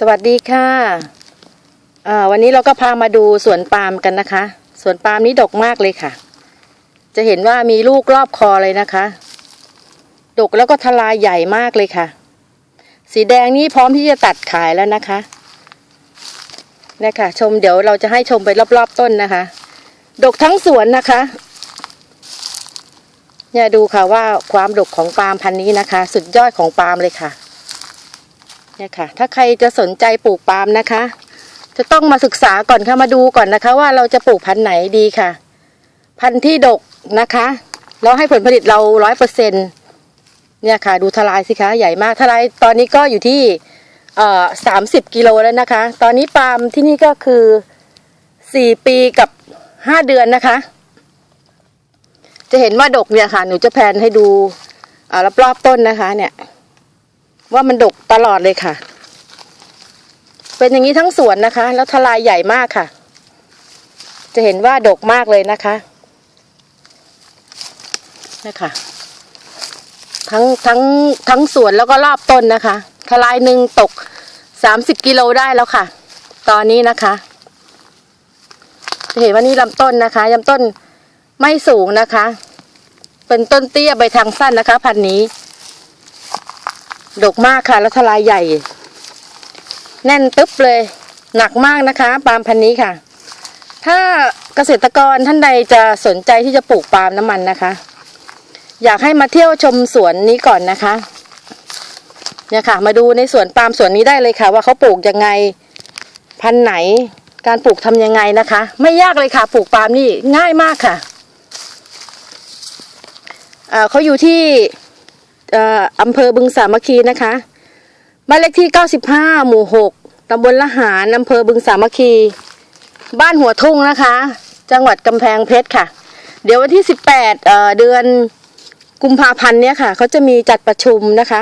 สวัสดีค่ะอ่าวันนี้เราก็พามาดูสวนปาล์มกันนะคะ สวนปาล์มนี้ดกมากเลยค่ะ จะเห็นว่ามีลูกรอบคอเลยนะคะ ดกแล้วก็ทลายใหญ่มากเลยค่ะ สีแดงนี้พร้อมที่จะตัดขายแล้วนะคะนี่ค่ะ ชมเดี๋ยวเราจะให้ชมไปรอบๆต้นนะคะ ดกทั้งสวนนะคะ เนี่ยดูค่ะว่าความดกของปาล์มพันนี้นะคะ สุดยอดของปาล์มเลยค่ะ เนี่ยค่ะ ถ้าใครจะสนใจปลูกปาล์มนะคะ จะต้องมาศึกษาก่อนค่ะมาดูก่อนนะคะ ว่าเราจะปลูกพันธุ์ไหนดีค่ะ พันธุ์ที่ดกนะคะแล้วให้ผลผลิตเราร้อยเปอร์เซ็นเนี่ยค่ะ ดูทลายสิคะใหญ่มากทลายตอนนี้ก็อยู่ที่สามสิบกิโลแล้วนะคะ ตอนนี้ปาล์มที่นี่ก็คือสี่ปีกับห้าเดือนนะคะ จะเห็นว่าดกเนี่ยค่ะ หนูจะแพนให้ดูอ่ารอบๆต้นนะคะ เนี่ย ว่ามันดกตลอดเลยค่ะ เป็นอย่างนี้ทั้งสวนนะคะ แล้วทลายใหญ่มากค่ะ จะเห็นว่าดกมากเลยนะคะนี่ค่ะทั้งทั้งทั้งสวนแล้วก็รอบต้นนะคะ ทลายหนึ่งตกสามสิบกิโลได้แล้วค่ะ ตอนนี้นะคะ จะเห็นว่านี่ลำต้นนะคะลำต้นไม่สูงนะคะ เป็นต้นเตี้ยใบทางสั้นนะคะ พันธุ์นี้ ดกมากค่ะแล้วทลายใหญ่ แน่นตึ๊บเลย หนักมากนะคะปาล์มพันนี้ค่ะ ถ้าเกษตรกรท่านใดจะสนใจที่จะปลูกปาล์มน้ำมันนะคะ อยากให้มาเที่ยวชมสวนนี้ก่อนนะคะเนี่ยค่ะ มาดูในสวนปาล์มสวนนี้ได้เลยค่ะ ว่าเขาปลูกยังไงพันไหน การปลูกทำยังไงนะคะ ไม่ยากเลยค่ะ ปลูกปาล์มนี่ง่ายมากค่ะเขาอยู่ที่ อำเภอบึงสามัคคีนะคะบ้านเลขที่ 95 หมู่ 6ตำบลละหารอำเภอบึงสามัคคี บ้านหัวทุ่งนะคะ จังหวัดกำแพงเพชรค่ะ เดี๋ยววันที่ 18เอ่อเดือนกุมภาพันธ์เนี้ยค่ะเขาจะมีจัดประชุมนะคะ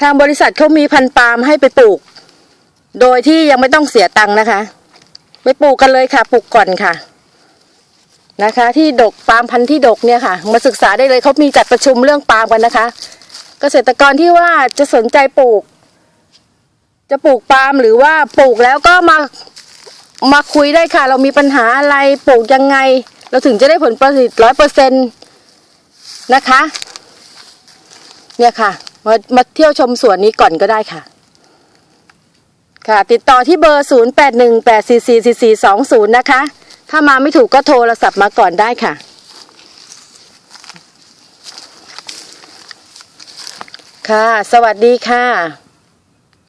ทางบริษัทเขามีพันปาล์มให้ไปปลูก โดยที่ยังไม่ต้องเสียตังค์นะคะไปปลูกกันเลยค่ะปลูกก่อนค่ะ นะคะ ที่ดกปาล์มพันธุ์ที่ดกเนี่ยค่ะ มาศึกษาได้เลยเขามีจัดประชุมเรื่องปาล์มกันนะคะ เกษตรกรที่ว่าจะสนใจปลูก จะปลูกปาล์มหรือว่าปลูกแล้วก็มามาคุยได้ค่ะ เรามีปัญหาอะไรปลูกยังไง เราถึงจะได้ผลผลิตร้อยเปอร์เซ็นตนะคะ เนี่ยค่ะ มามาเที่ยวชมสวนนี้ก่อนก็ได้ค่ะ ค่ะ ติดต่อที่เบอร์ 0 8 1 8 4 4 4 4 2 0 นะคะ ถ้ามาไม่ถูกก็โทรศัพท์มาก่อนได้ค่ะ ค่ะ สวัสดีค่ะ